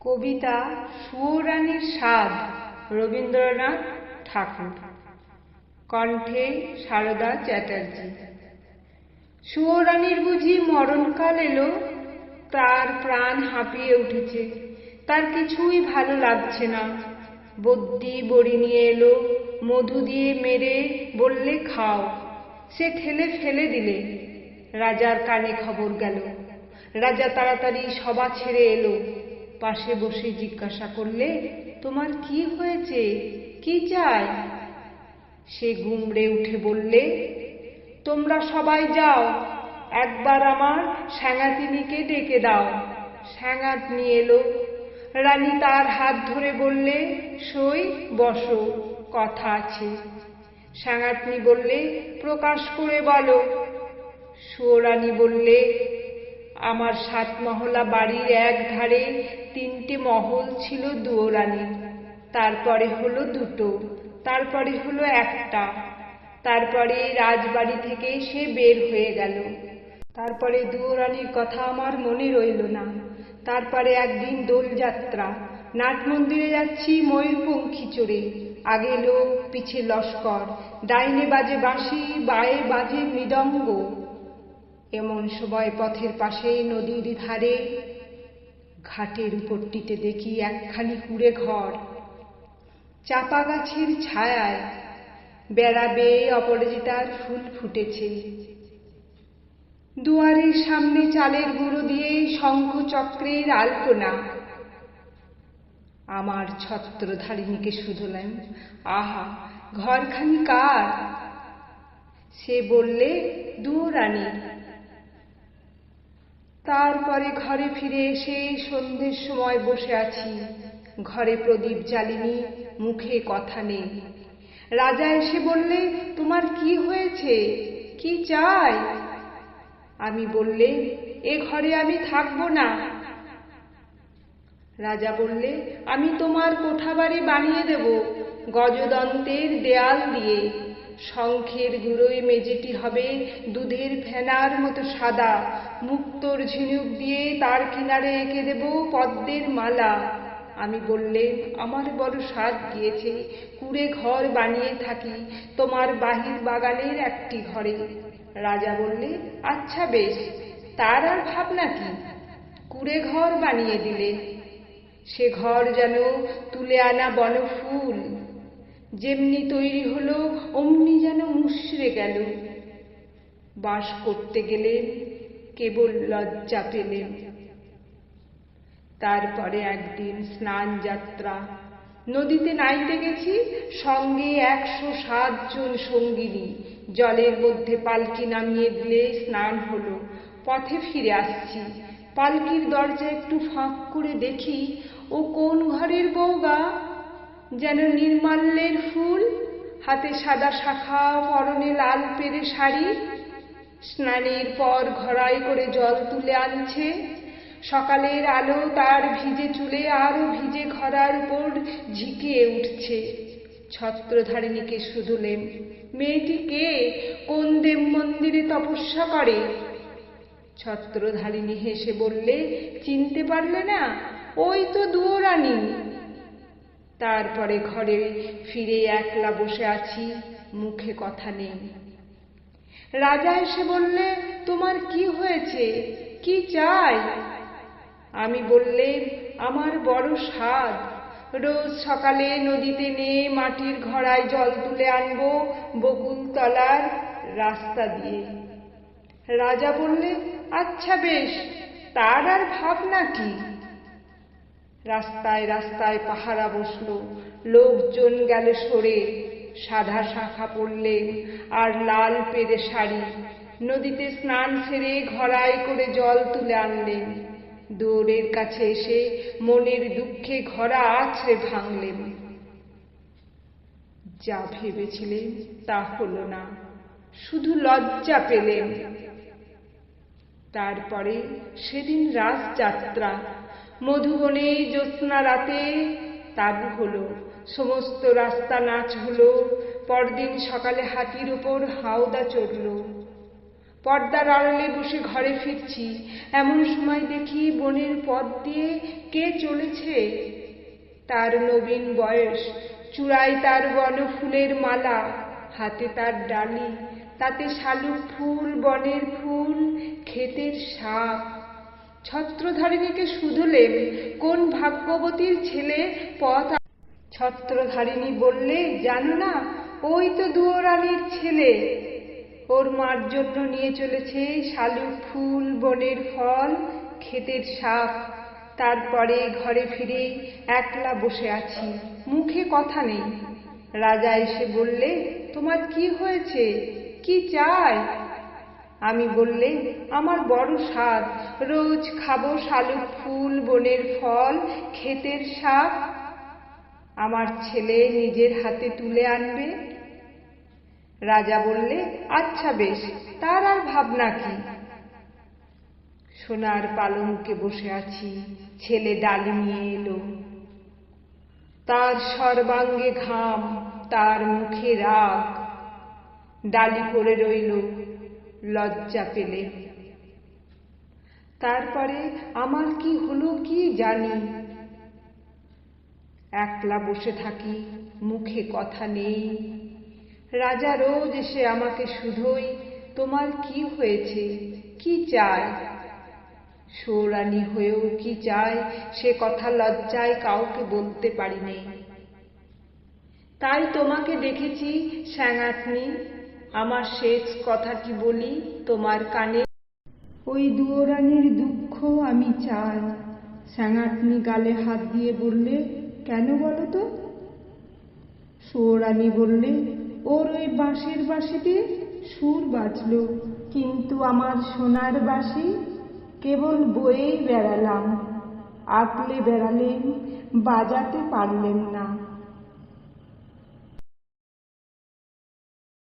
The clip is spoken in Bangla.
কবিতা সুয়োরানীর স্বাদ, রবীন্দ্রনাথ ঠাকুর। কণ্ঠে সারদা চ্যাটার্জি। সুয়োরানীর বুঝি মরণকাল এলো, তার প্রাণ হাঁপিয়ে উঠেছে, তার কিছুই ভালো লাগছে না। বদ্যি বড়ি নিয়ে এলো, মধু দিয়ে মেরে বললে, খাও। সে ঠেলে ফেলে দিলে, রাজার কানে খবর গেল। রাজা তাড়াতাড়ি সভা ছেড়ে এলো পাশে বসে জিজ্ঞাসা করলে, তোমার কি হয়েছে? কি চাই? সে গুমড়ে উঠে বললে, তোমরা সবাই যাও, একবার আমার স্যাঙাতিনিকে ডেকে দাও। স্যাঙাত নিয়ে এলো। রানী তার হাত ধরে বললে, সই, বসো, কথা আছে। স্যাঙাতনি বললে, প্রকাশ করে বলো। সুয়োরানী বললে আমার সাত মহলা বাড়ির এক ধারে তিনটে মহল ছিল দুয়োরানীর তারপরে হলো দুটো, তারপরে হলো একটা। তারপরে রাজবাড়ি থেকে সে বের হয়ে গেল। তারপরে দুয়োরানীর কথা আমার মনে রইল না। তারপরে একদিন দোলযাত্রা। নাট মন্দিরে যাচ্ছি ময়ূরপঙ্খী চড়ে আগে লোক, পিছে লস্কর। ডাইনে বাজে বাঁশি, বায়ে বাজে মৃদঙ্গ। এমন সময় পথের পাশে নদীর ধারে ঘাটের উপরটিতে দেখি একখানি কুড়ে ঘর। চাপা গাছের ছায়ায় বেড়া বেড়াবে অপরাজিতার ফুল ফুটেছে। দুয়ারের সামনে চালের গুঁড়ো দিয়ে শঙ্খ চক্রের আলপনা। আমার ছত্রধারিণীকে শুধলেন আহা, ঘরখানি কার? সে বললে দুয়োরানীর তারপরে ঘরে ফিরে এসে সন্ধ্যের সময় বসে আছি। ঘরে প্রদীপ জ্বালিনি, মুখে কথা নেই। রাজা এসে বললে, তোমার কি হয়েছে? কি চাই? আমি বললে, এ ঘরে আমি থাকব না। রাজা বললে, আমি তোমার কোঠাবাড়ি বানিয়ে দেব, গজদন্তের দেয়াল দিয়ে। শঙ্খের গুঁড়োয় মেঝেটি হবে দুধের ফেনার মতো সাদা। মুক্তোর ঝিনুক দিয়ে তার কিনারে এঁকে দেব পদ্মের মালা। আমি বললেন, আমার বড় স্বাদ গিয়েছে, কুড়ে ঘর বানিয়ে থাকি, তোমার বাহির বাগানের একটি ঘরে। রাজা বললে আচ্ছা বেশ, তার আর ভাবনা কি? কুড়ে ঘর বানিয়ে দিলে। সে ঘর যেন তুলে আনা বনফুল। যেমনি তৈরি হলো, অমনি যেন মুশড়ে গেল। বাস করতে গেলে কেবল লজ্জা পেলেন। তারপরে একদিন স্নান যাত্রা নদীতে নাইতে গেছি, সঙ্গে একশো জন সঙ্গিনী। জলের মধ্যে পালকি নামিয়ে দিলে স্নান হলো। পথে ফিরে আসছি। পালকির দরজা একটু ফাঁক করে দেখি, ও কোন ঘরের বৌগা যেন নির্মাল্যের ফুল, হাতে সাদা শাখা, পরনে লাল পেরে শাড়ি, স্নানের পর ঘড়াই করে জল তুলে আনছে। সকালের আলো তার ভিজে চুলে আরও ভিজে ঘরার উপর ঝিকিয়ে উঠছে। ছত্রধারিণীকে শুধুলেন মেয়েটি কে? কোন দেব মন্দিরে তপস্যা করে? ছত্রধারিণী হেসে বললে, চিনতে পারলে না, ওই তো দুয়োরানী। তারপরে ঘরে ফিরে একলা বসে আছি, মুখে কথা নেই। রাজা এসে বললে, তোমার কি হয়েছে? কি চাই? আমি বললে, আমার বড় স্বাদ। রোজ সকালে নদীতে নিয়ে মাটির ঘড়ায় জল তুলে আনব বকুলতলার রাস্তা দিয়ে। রাজা বললে আচ্ছা বেশ, তার আর ভাবনা কি? রাস্তায় রাস্তায় পাহারা বসল। লোকজন গেল সরে সাদা শাখা পড়লেন আর লাল পেরে শাড়ি। নদীতে স্নান সেরে ঘড়াই করে জল তুলে আনলেন। দৌড়ের কাছে এসে মনের দুঃখে ঘরা আছড়ে ভাঙলেন। যা ভেবেছিলেন তা হল না, শুধু লজ্জা পেলেন। তারপরে সেদিন রাজযাত্রা মধুবনে জ্যোৎস্না রাতে তাবু হলো, সমস্ত রাস্তা নাচ হলো, পরদিন সকালে হাতির ওপর হাওদা চড়ল। পর্দার আড়ালে বসে ঘরে ফিরছি, এমন সময় দেখি বনের পথ দিয়ে কে চলেছে? তার নবীন বয়স, চূড়ায় তার বনফুলের মালা, হাতে তার ডালি, তাতে শালুক ফুল, বনের ফুল, ক্ষেতের সাপ ছত্রধারিণীকে শুধলেন, কোন ভাগ্যবতীর ছেলে পথ ছত্রধারিণী বললে, জানো না, ওই তো দুয়োরানির ছেলে। ওর মার জন্য নিয়ে চলেছে শালুক ফুল, বনের ফল, ক্ষেতের সাপ তারপরে ঘরে ফিরে একলা বসে আছি, মুখে কথা নেই। রাজা এসে বললে, তোমার কি হয়েছে? কি চাই? আমি বললে, আমার বড় স্বাদ। রোজ খাব শালুক ফুল, বনের ফল, ক্ষেতের শাক। আমার ছেলে নিজের হাতে তুলে আনবে। রাজা বললে আচ্ছা বেশ, তার আর ভাবনা কি? সোনার পালঙ্কে বসে আছি, ছেলে ডালি নিয়ে এলো। তার সর্বাঙ্গে ঘাম, তার মুখে রাগ। ডালি পড়ে রইল। লজ্জা পেলে। তারপরে, আমার কি হলো কি জানি? একলা বসে থাকি, মুখে কথা নেই। রাজা রোজ এসে আমাকে শুধোই, তোমার কি হয়েছে? কি চায় সৌরানী হয়েও কি চায় সে কথা লজ্জায় কাউকে বলতে পারি তাই তোমাকে দেখেছি, স্যাঙাতনি। আমার শেষ কথাটি বলি তোমার কানে? ওই দুয়োরানির দুঃখ আমি চাই। স্যাঙাটনি গালে হাত দিয়ে বললে, কেন বলো তো? সৌরানী বললে, ওর ওই বাঁশের বাঁশিতে সুর বাজল, কিন্তু আমার সোনার বাঁশি কেবল বয়েই বেড়ালাম। আটলে বেড়ালেন, বাজাতে পারলেন না।